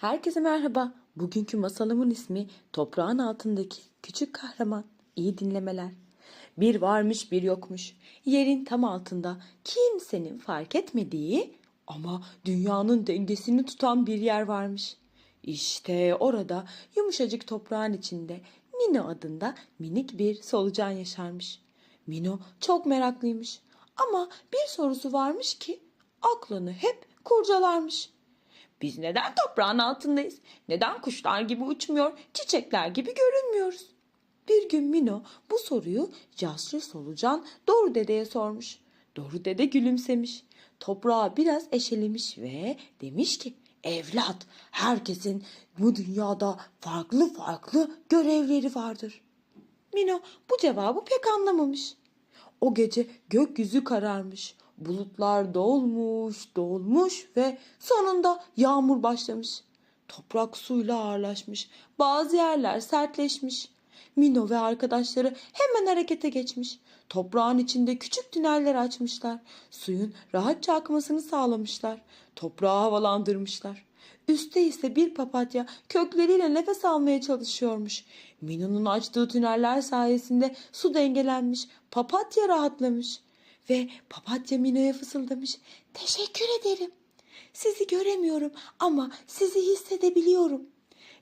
Herkese merhaba. Bugünkü masalımın ismi Toprağın Altındaki Küçük Kahraman. İyi dinlemeler. Bir varmış bir yokmuş. Yerin tam altında kimsenin fark etmediği ama dünyanın dengesini tutan bir yer varmış. İşte orada yumuşacık toprağın içinde Mino adında minik bir solucan yaşarmış. Mino çok meraklıymış ama bir sorusu varmış ki aklını hep kurcalarmış. Biz neden toprağın altındayız? Neden kuşlar gibi uçmuyor, çiçekler gibi görünmüyoruz? Bir gün Mino bu soruyu yaşlı solucan Doğru Dede'ye sormuş. Doğru Dede gülümsemiş. Toprağı biraz eşelemiş ve demiş ki Evlat, herkesin bu dünyada farklı farklı görevleri vardır. Mino bu cevabı pek anlamamış. O gece gökyüzü kararmış. Bulutlar dolmuş, dolmuş ve sonunda yağmur başlamış. Toprak suyla ağırlaşmış. Bazı yerler sertleşmiş. Mino ve arkadaşları hemen harekete geçmiş. Toprağın içinde küçük tüneller açmışlar. Suyun rahatça akmasını sağlamışlar. Toprağı havalandırmışlar. Üste ise bir papatya kökleriyle nefes almaya çalışıyormuş. Mino'nun açtığı tüneller sayesinde su dengelenmiş, papatya rahatlamış. Ve papatya Mino'ya fısıldamış. Teşekkür ederim. Sizi göremiyorum ama sizi hissedebiliyorum.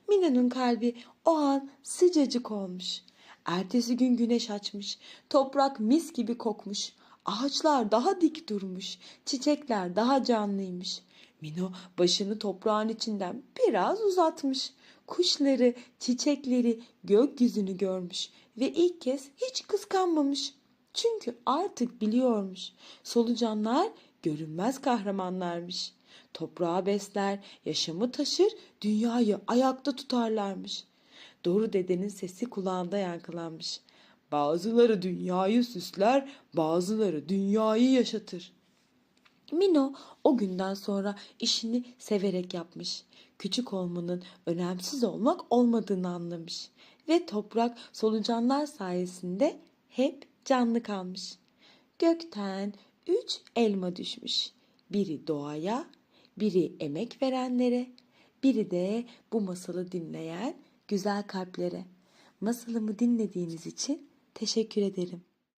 Mina'nın kalbi o an sıcacık olmuş. Ertesi gün güneş açmış. Toprak mis gibi kokmuş. Ağaçlar daha dik durmuş. Çiçekler daha canlıymış. Mino başını toprağın içinden biraz uzatmış. Kuşları, çiçekleri, gökyüzünü görmüş ve ilk kez hiç kıskanmamış. Çünkü artık biliyormuş. Solucanlar görünmez kahramanlarmış. Toprağı besler, yaşamı taşır, dünyayı ayakta tutarlarmış. Doğru dedenin sesi kulağında yankılanmış. Bazıları dünyayı süsler, bazıları dünyayı yaşatır. Mino o günden sonra işini severek yapmış. Küçük olmanın önemsiz olmak olmadığını anlamış. Ve toprak solucanlar sayesinde hep canlı kalmış. Gökten üç elma düşmüş. Biri doğaya, biri emek verenlere, biri de bu masalı dinleyen güzel kalplere. Masalımı dinlediğiniz için teşekkür ederim.